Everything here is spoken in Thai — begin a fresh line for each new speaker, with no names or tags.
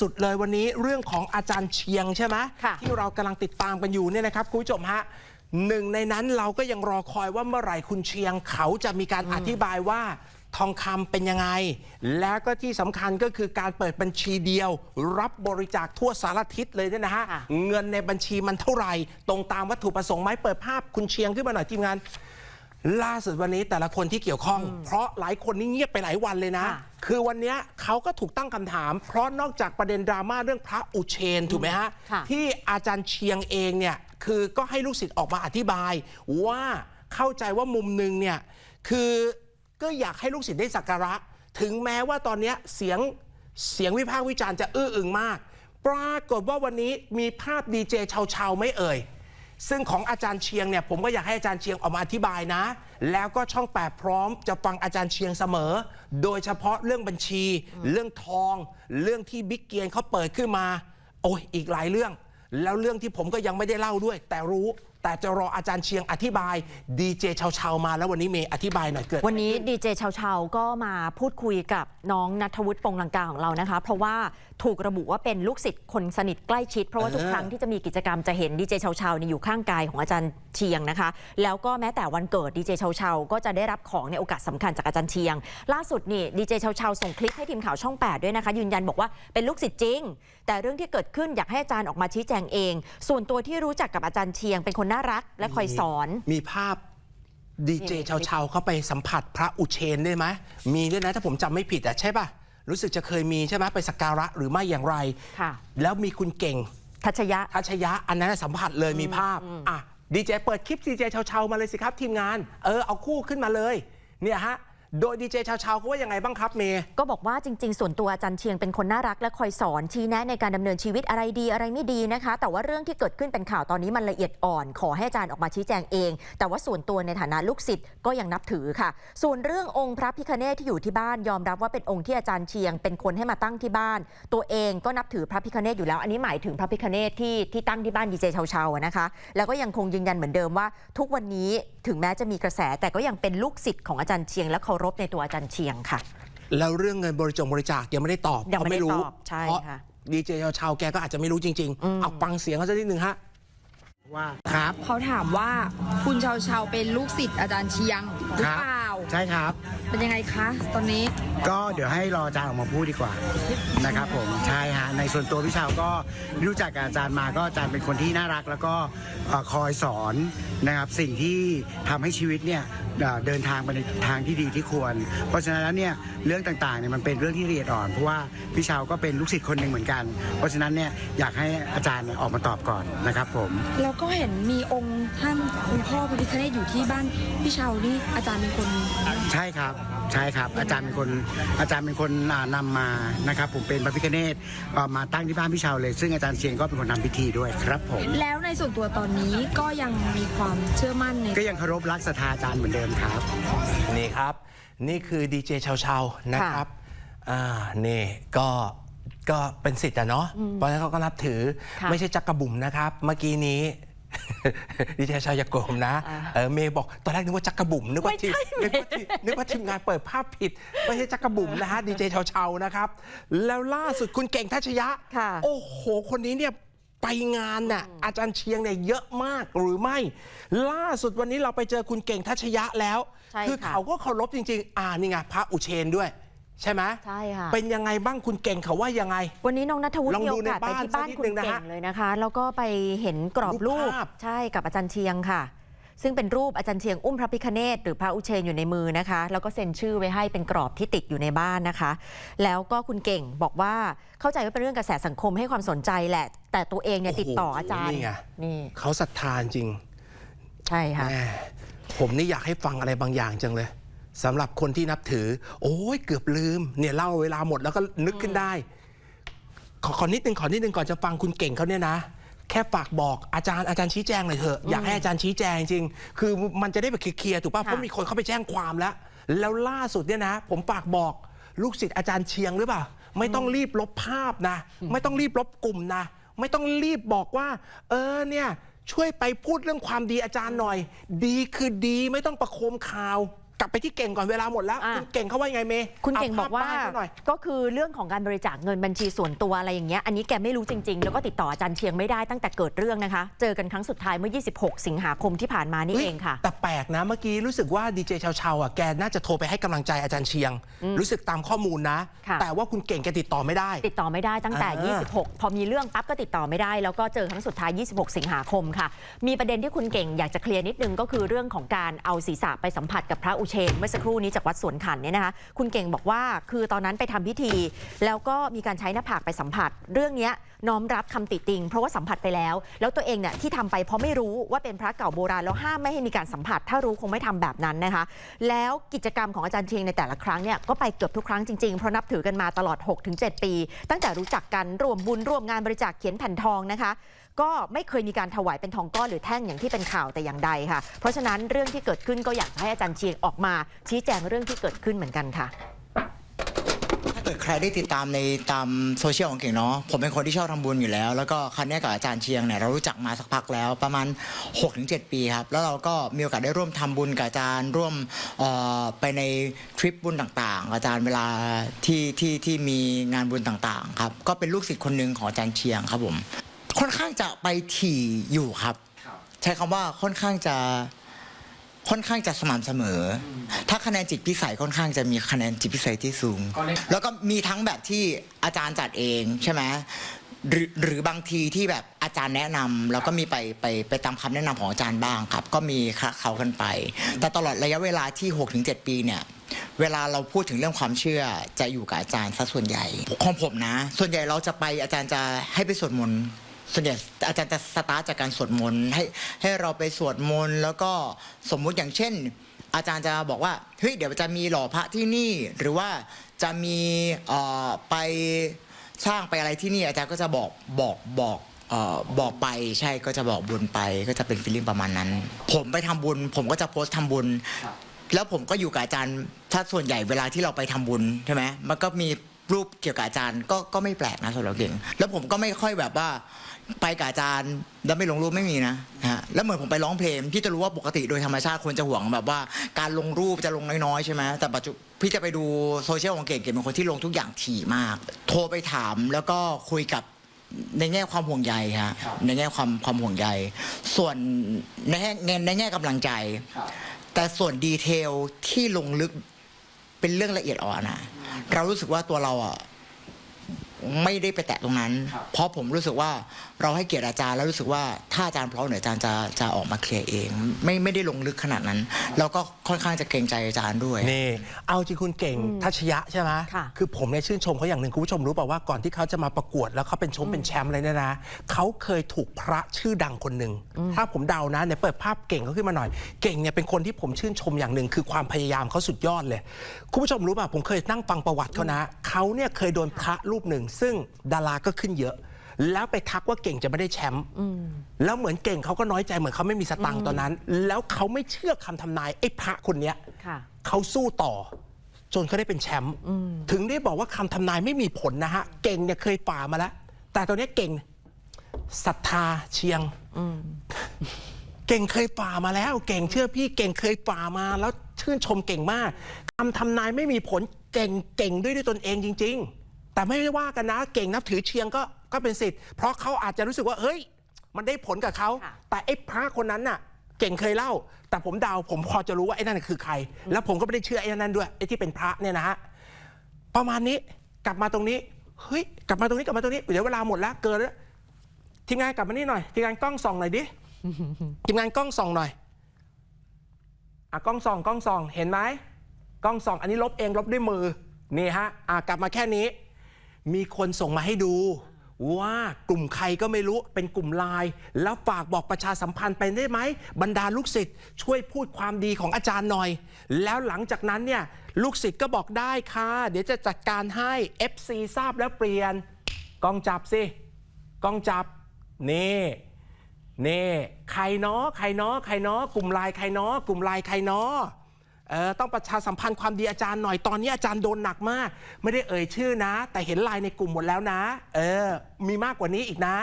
สุดเลยวันนี้เรื่องของอาจารย์เชียงใช่ไหม
ค่ะ
ที่เรากำลังติดตามกันอยู่เนี่ยนะครับคุณผู้ชมฮะหนึ่งในนั้นเราก็ยังรอคอยว่าเมื่อไหร่คุณเชียงเขาจะมีการอธิบายว่าทองคำเป็นยังไง แล้วก็ที่สำคัญก็คือการเปิดบัญชีเดียว รับบริจาคทั่วสารทิศเลยเนี่ยนะฮะ
ค่ะ
เงินในบัญชีมันเท่าไหร่ ตรงตามวัตถุประสงค์ไหมเปิดภาพคุณเชียงขึ้นมาหน่อยทีมงาน ล่าสุดวันนี้แต่ละคนที่เกี่ยวข้อง เพราะหลายคนนี่เงียบไปหลายวันเลยนะ
ค่ะ
คือวันเนี้ยเขาก็ถูกตั้งคำถาม เพราะนอกจากประเด็นดราม่าเรื่องพระอุเชนถูกไหมฮะ
ค่ะ
ที่อาจารย์เชียงเองเนี่ยคือก็ให้ลูกศิษย์ออกมาอธิบายว่าเข้าใจว่ามุมหนึ่งเนี่ยคือก็อยากให้ลูกศิษย์ได้สักการะ ถึงแม้ว่าตอนเนี้ยเสียงเสียงวิพากษ์วิจารณ์จะอื้ออึงมาก ปรากฏว่าวันนี้มีภาพดีเจเชาๆไม่เอ่ย ซึ่งของอาจารย์เชียงเนี่ยผมก็อยากให้อาจารย์เชียงออกมาอธิบายนะ แล้วก็ช่องแปดพร้อมจะฟังอาจารย์เชียงเสมอ โดยเฉพาะเรื่องบัญชี เรื่องทอง เรื่องที่บิ๊กเกียนเขาเปิดขึ้นมา โอ้ยอีกหลายเรื่อง แล้วเรื่องที่ผมก็ยังไม่ได้เล่าด้วย แต่รู้ แต่จะรออาจารย์เชียงอธิบายดีเจเชาๆมาแล้ววันนี้เมย์อธิบายหน่อยเกิด
วันนี้ดีเจเชาๆก็มาพูดคุยกับน้องนัทวุฒิปงลังกาของเรานะคะ เพราะว่าถูกระบุว่าเป็นลูกศิษย์คนสนิทใกล้ชิด เพราะว่าทุกครั้งที่จะมีกิจกรรมจะเห็นดีเจเชาเนี่ยอยู่ข้างกายของอาจารย์เชียงนะคะ แล้วก็แม้แต่วันเกิดดีเจเชาๆก็จะได้รับของในโอกาสสำคัญจากอาจารย์เชียง ล่าสุดนี่ดีเจเชาๆส่งคลิปให้ทีมข่าวช่อง 8 ด้วยนะคะ ยืนยันบอกว่าเป็นลูกศิษย์จริง แต่เรื่องที่เกิดขึ้นอยากให้อาจารย์ออกมาชี้แจงเอง ส่วนตัวที่รู้จักกับอาจารย์เชียงเป็นคนน่ารักและคอยสอน
มีภาพดีเจ
นี่
เชาๆเข้าไปสัมผัสพระอุเชนได้ไหมมีด้วยนะถ้าผมจำไม่ผิดอะใช่ป่ะ รู้สึกจะเคยมีใช่ไหมไปสักการะหรือไม่อย่างไร
ค่ะ
แล้วมีคุณเก่ง
ทัชยะ
ทัชยะอันนั้นนะสัมผัสเลยมีภาพอะดีเจเปิดคลิปดีเจเชาๆมาเลยสิครับ ทีมงาน เออเอาคู่ขึ้นมาเลย เนี่ยฮะ โดยดีเจชาๆเขาว่ายังไงบ้างครับเมย์
ก็บอกว่าจริง ๆ ส่วนตัวอาจารย์เชียงเป็นคนน่ารักและคอยสอนชี้แนะในการดำเนินชีวิตอะไรดีอะไรไม่ดีนะคะ แต่ว่าเรื่องที่เกิดขึ้นเป็นข่าวตอนนี้มันละเอียดอ่อน ขอให้อาจารย์ออกมาชี้แจงเอง แต่ว่าส่วนตัวในฐานะลูกศิษย์ก็ยังนับถือค่ะ ส่วนเรื่ององค์พระพิคเนตที่อยู่ที่บ้านยอมรับว่าเป็นองค์ที่อาจารย์เชียง เป็นคนให้มาตั้งที่บ้าน ตัวเองก็นับถือพระพิคเนตอยู่แล้ว อันนี้หมายถึงพระพิคเนตที่ที่ตั้งที่บ้านดีเจชาวๆนะคะ แล้วก็ยังคงยืนยันเหมือนเดิมว่า ทุกวันนี้ถึงแม้จะมีกระแสแต่ก็ยังเป็นลูกศิษย์ของอาจารย์เชียงและเคารพในตัวอาจารย์เชียงค่ะ
แล้วเรื่องเงินบริจงบริจาคยังไม่ได้ตอบ
ยังไม่ได้
เพราะรู้
ตอบใช่
เพราะ
ค่ะ
ดีเจเชาๆแกก็อาจจะไม่รู้จริง ๆ เอาฟังเสียงเขาสักนิดหนึ่งฮะ
ว่าครับ
เขาถามว่าคุณเชาเชาเป็นลูกศิษย์อาจารย์เชียงหรือ
ครับ
เปล่า
ใช่ครับ
เป็นยังไงคะ ตอนนี้
ก็เดี๋ยวให้รออาจารย์ออกมาพูดดีกว่านะครับผมใช่ฮะในส่วนตัวพี่ชาวก็รู้จักกับอาจารย์มาก็อาจารย์เป็นคนที่น่ารัก แล้วก็เอ่อคอยสอนนะครับสิ่งที่ทำให้ชีวิตเนี่ย เอ่อเดินทางไปในทางที่ดีที่ควร เพราะฉะนั้นแล้วเนี่ยเรื่องต่างๆเนี่ยมันเป็นเรื่องที่ละเอียดอ่อน เพราะว่าพี่ชาวก็เป็นลูกศิษย์คนหนึ่งเหมือนกัน เพราะฉะนั้นเนี่ยอยากให้อาจารย์เนี่ยออกมาตอบก่อนนะครับผม
แล้วก็เห็นมีองค์ท่านคุณพ่อพระพิฆเนศอยู่ที่บ้านพี่เชานี่อาจารย์เป็นคน
ใช่ครับใช่ครับ อาจารย์เป็นคนอาจารย์เป็นคนอ่านำมานะครับผมเป็นพระพิฆเนศเอ่อมาตั้งที่บ้านพี่เชาวเลย ซึ่งอาจารย์เชียงก็เป็นคนทำพิธีด้วยครับผม
แล้ว ในส่วนตัวตอนนี้ก็ยังมีความเชื่อมั่นใน
ก็ยังเคารพรักศรัทธาอาจารย์เหมือนเดิมครับ
นี่ครับ นี่คือดีเจเชาๆนะครับอ่านี่ก็ก็เป็นสิทธิ์อะเนาะเพราะฉะนั้นเขาก็นับถือ
ค่ะ
ไม่ใช่จักกระบุ๋มนะครับ เมื่อกี้นี้ดีเจเชาอย่าโกรธนะ
อ่า
เออเมย์บอกตอนแรกนึกว่าจักกระบุ๋มนึกว่า
ไม่
ทีม
ใช่
นึกว่าทีมนึกว่าทีมงานเปิดภาพผิด ไม่ใช่จักกระบุ๋มนะฮะดีเจเชาๆนะครับ แล้วล่าสุดคุณเก่งทัชยะ
ค่ะ
โอ้โห คนนี้เนี่ย ไปงานน่ะอาจารย์เชียงเนี่ยเยอะมากหรือไม่ ล่าสุดวันนี้เราไปเจอคุณเก่งทัชยะแล้ว
ใช่
คือ
ค่ะ
เขาก็เคารพจริง ๆ อ่านี่ไงพระอุเชนด้วย ใช่ไหม
ใช่ค่ะ
เป็นยังไงบ้างคุณเก่งเขาว่ายังไง
วันนี้น้องนัทวุฒิ
ลอง
มี
ดู
โอกาส
ใน
ไป
บ้าน
ที่บ้าน
สักนิด
คุณ
นึงนะ
เก่
ฮะ
งเลยนะคะ แล้วก็ไปเห็นกรอบ
รู
รู
ป
ป
ภาพ
ใช่กับอาจารย์เชียงค่ะ ซึ่งเป็นรูปอาจารย์เชียงอุ้มพระพิคเนตหรือพระอุเชนอยู่ในมือนะคะ แล้วก็เซ็นชื่อไว้ให้เป็นกรอบที่ติดอยู่ในบ้านนะคะ แล้วก็คุณเก่งบอกว่าเข้าใจว่าเป็นเรื่องกระแสสังคมให้ความสนใจแหละ แต่ตัวเองเนี่ยติดต่ออาจารย์
นี่ไง
นี่
เขาศรัทธาจริง
ใช่ค่ะ
แม่ผมนี่อยากให้ฟังอะไรบางอย่างจังเลยสำหรับคนที่นับถือ โอ้ยเกือบลืม เนี่ยเล่าเวลาหมดแล้วก็นึกขึ้นได้ ขอขอนิดนึงขอนิดนึงก่อนจะฟังคุณเก่งเขาเนี่ยนะ แค่ฝากบอกอาจารย์อาจารย์ชี้แจงหน่อยเถอะอยากให้อาจารย์ชี้แจงจริง คือมันจะได้แบบเคลียร์ๆถูกป่ะเพราะมีคนเข้าไปแจ้งความแล้ว แล้วล่าสุดเนี่ยนะ ผมฝากบอกลูกศิษย์อาจารย์เชียงหรือเปล่า ไม่ต้องรีบลบภาพนะ ไม่ต้องรีบลบกลุ่มนะ ไม่ต้องรีบบอกว่า เออเนี่ยช่วยไปพูดเรื่องความดีอาจารย์หน่อย ดีคือดีไม่ต้องประโคมข่าว กลับไปที่เก่งก่อนเวลาหมดแล้ว
อะ
คุณเก่งเขาว่ายังไงเมย์
คุณเก่งบอกว่า
เภพป้ยเขหน่อย
ก็คือเรื่องของการบริจาคเงินบัญชีส่วนตัวอะไรอย่างเงี้ยอันนี้แกไม่รู้จริง ๆ แล้วก็ติดต่ออาจารย์เชียงไม่ได้ตั้งแต่เกิดเรื่องนะคะ เจอกันครั้งสุดท้ายเมื่อ 26 สิงหาคมที่ผ่านมานี่
ฮ้ย
เองค่ะ
แต่แปลกนะเมื่อกี้รู้สึกว่าดีเจชาวๆอะแกน่าจะโทรไปให้กำลังใจอาจารย์เชียง รู้สึกตามข้อมูลนะ
ค่ะ
แต่ว่าคุณเก่งแกติดต่อไม่ได้
ติดต่อไม่ได้ตั้งแต่
อ่า
26 พอมีเรื่องปั๊บก็ติดต่อไม่ได้ แล้วก็เจอครั้งสุดท้าย 26 สิงหาคมค่ะ มีประเด็นที่คุณเก่งอยากจะเคลียร์นิดนึงก็คือเรื่องของการเอาศีรษะไปสัมผัสกับพระอุเชนเมื่อสักครู่นี้จากวัดสวนขันเนี่ยนะคะคุณเก่งบอกว่าคือตอนนั้นไปทำพิธี แล้วก็มีการใช้หน้าผากไปสัมผัส เรื่องนี้น้อมรับคำติติง เพราะว่าสัมผัสไปแล้ว แล้วตัวเองเนี่ยที่ทำไปเพราะไม่รู้ว่าเป็นพระเก่าโบราณแล้วห้ามไม่ให้มีการสัมผัส ถ้ารู้คงไม่ทำแบบนั้นนะคะ แล้วกิจกรรมของอาจารย์เชียงในแต่ละครั้งเนี่ยก็ไปเกือบทุกครั้งจริงๆเพราะนับถือกันมาตลอด 6-7 ปี ตั้งแต่รู้จักกันรวมบุญร่วมงานบริจาคเขียนแผ่นทองนะคะ ก็ไม่เคยมีการถวายเป็นทองก้อนหรือแท่งอย่างที่เป็นข่าวแต่อย่างใดค่ะ เพราะฉะนั้นเรื่องที่เกิดขึ้นก็อยากให้อาจารย์เชียงออกมาชี้แจงเรื่องที่เกิดขึ้นเหมือนกันค่ะ
ถ้าเกิดใครได้ติดตามในตามโซเชียลของเก่งเนาะผมเป็นคนที่ชอบทำบุญอยู่แล้ว แล้วก็ครั้นี้กับอาจารย์เชียงเนี่ยเรารู้จักมาสักพักแล้วประมาณ 6-7 ปีครับ แล้วเราก็มีโอกาสได้ร่วมทำบุญกับอาจารย์ร่วมเอ่อไปในทริปบุญต่างๆ อาจารย์เวลาที่ที่ที่มีงานบุญต่างๆครับก็เป็นลูกศิษย์คนหนึ่งของอาจารย์เชียงครับผม ค่อนข้างจะไปถี่อยู่ครับ ใช้คำว่าค่อนข้างจะค่อนข้างจะสม่ำเสมอถ้าคะแนนจิตพิสัยค่อนข้างจะมีคะแนนจิตพิสัยที่สูงแล้วก็มีทั้งแบบที่อาจารย์จัดเองใช่ไหมหรือหรือบางทีที่แบบอาจารย์แนะนำแล้วก็มีไปไปไปตามคำแนะนำของอาจารย์บ้างครับ ก็มีคละเขากันไป แต่ตลอดระยะเวลาที่ 6-7 ปีเนี่ย เวลาเราพูดถึงเรื่องความเชื่อจะอยู่กับอาจารย์ซะส่วนใหญ่ของผมนะ ส่วนใหญ่เราจะไปอาจารย์จะให้ไปสวดมนต์ ส่วนใหญ่อาจารย์จะสตาร์ทจากการสวดมนต์ให้ให้เราไปสวดมนต์แล้วก็สมมุติอย่างเช่น อาจารย์จะบอกว่าเฮ้ยเดี๋ยวจะมีหล่อพระที่นี่ หรือว่าจะมีไปสร้างไปอะไรที่นี่ อาจารย์ก็จะบอกบอกบอกอบอกไปใช่ก็จะบอกบุญไป ก็จะเป็นฟีลลิ่งประมาณนั้น ผมไปทำบุญ ผมก็จะโพสต์ทำบุญ แล้วผมก็อยู่กับอาจารย์ ถ้าส่วนใหญ่เวลาที่เราไปทำบุญใช่ไหมมันก็มีรูปเกี่ยวกับอาจารย์ก็ก็ไม่แปลกนะสำหรับเก่งแล้วผมก็ไม่ค่อยแบบว่า ไปกับอาจารย์แล้วไม่ลงรูปไม่มีนะฮะแล้วเหมือนผมไปร้องเพลงพี่จะรู้ว่าปกติโดยธรรมชาติคนจะห่วงแบบว่า การลงรูปจะลงน้อยๆใช่ไหมแต่ปัจจุพี่จะไปดูโซเชียลของเก่งเก่งเป็นคนที่ลงทุกอย่างถี่มาก โทรไปถามแล้วก็คุยกับในแง่ความห่วงใยฮะในแง่ความความห่วงใย ส่วนในแง่ในในแง่กำลังใจ แต่ส่วนดีเทลที่ลงลึกเป็นเรื่องละเอียดอ่อนนะเรารู้สึกว่าตัวเราอะ ไม่ได้ไปแตะตรงนั้น เพราะผมรู้สึกว่าเราให้เกียรติอาจารย์แล้วรู้สึกว่าถ้าอาจารย์พร้อมเดี๋ยวอาจารย์จะจะออกมาเคลียร์เอง ไม่ไม่ได้ลงลึกขนาดนั้น แล้วก็ค่อนข้างจะเกรงใจอาจารย์ด้วย
นี่ เอาจริงคุณเก่งทัชยะใช่ไหม
ค่ะ
คือผมเนี่ยชื่นชมเขาอย่างหนึ่งคุณผู้ชมรู้เปล่าว่าก่อนที่เขาจะมาประกวดแล้วเขาเป็นชมเป็นแชมป์อะไรเนี่ยนะเขาเคยถูกพระชื่อดังคนหนึ่งถ้าผมเดานะเนี่ยเปิดภาพเก่งเขาขึ้นมาหน่อยเก่งเนี่ยเป็นคนที่ผมชื่นชมอย่างหนึ่งคือความพยายามเขาสุดยอดเลย คุณผู้ชมรู้ป่ะผมเคยนั่งฟังประวัติเขานะเขาเนี่ยเคยโดนพระรูปหนึ่งซึ่งดาราก็ขึ้นเยอะ แล้วไปทักว่าเก่งจะไม่ได้แชมป์แล้วเหมือนเก่งเขาก็น้อยใจเหมือนเขาไม่มีสตังค์ตอนนั้น แล้วเขาไม่เชื่อคำทำนายไอ้พระคนเนี้ย
ค่ะ
เขาสู้ต่อจนเขาได้เป็นแชมป์ถึงได้บอกว่าคำทำนายไม่มีผลนะฮะ เก่งเนี่ยเคยฝ่ามาแล้ว แต่ตอนนี้เก่งศรัทธาเชียงเก่งเคยฝ่ามาแล้ว เก่งเชื่อพี่เก่งเคยฝ่ามา แล้วชื่นชมเก่งมากคำทำนายไม่มีผลเก่งเก่งด้วยด้วยตนเองจริง ๆ แต่ไม่ได้ว่ากันนะ เก่งนับถือเชียงก็ก็เป็นสิทธิ์ เพราะเขาอาจจะรู้สึกว่า เฮ้ย มันได้ผลกับเขา
ค่ะ
แต่ไอ้พระคนนั้นน่ะ เก่งเคยเล่า แต่ผมเดาผมพอจะรู้ว่าไอ้นั่นนะคือใคร แล้วผมก็ไม่ได้เชื่อไอ้นั่นด้วยไอ้ที่เป็นพระเนี่ยนะฮะประมาณนี้กลับมาตรงนี้เฮ้ยกลับมาตรงนี้กลับมาตรงนี้เดี๋ยวเวลาหมดแล้วเกินแล้วทีมงานกลับมานี่หน่อยทีมงานกล้องส่องหน่อยดิทีมงานกล้องส่องหน่อยอะกล้องส่องกล้องส่องเห็นไหมกล้องส่อง อันนี้ลบเองลบด้วยมือนี่ฮะอะกลับมาแค่นี้ มีคนส่งมาให้ดู ว่ากลุ่มใครก็ไม่รู้เป็นกลุ่มลน์แล้วฝากบอกประชาสัมพันธ์ไปได้ไหม บรรดาลูกศิษย์ช่วยพูดความดีของอาจารย์หน่อย แล้วหลังจากนั้นเนี่ยลูกศิษย์ก็บอกได้ค่ะ เดี๋ยวจะจัดการให้ FC ทราบแล้วเปลี่ยนกองจับสิกองจับนี่นี่ใครเนาะใครเนาะใครเนาะกลุ่มลน์ใครเนาะกลุ่มลน์ใครเนาะ เออต้องประชาสัมพันธ์ความดีอาจารย์หน่อยตอนนี้อาจารย์โดนหนักมาก ไม่ได้เอ่ยชื่อนะ แต่เห็นไลน์ในกลุ่มหมดแล้วนะ เออ มีมากกว่านี้อีกนะ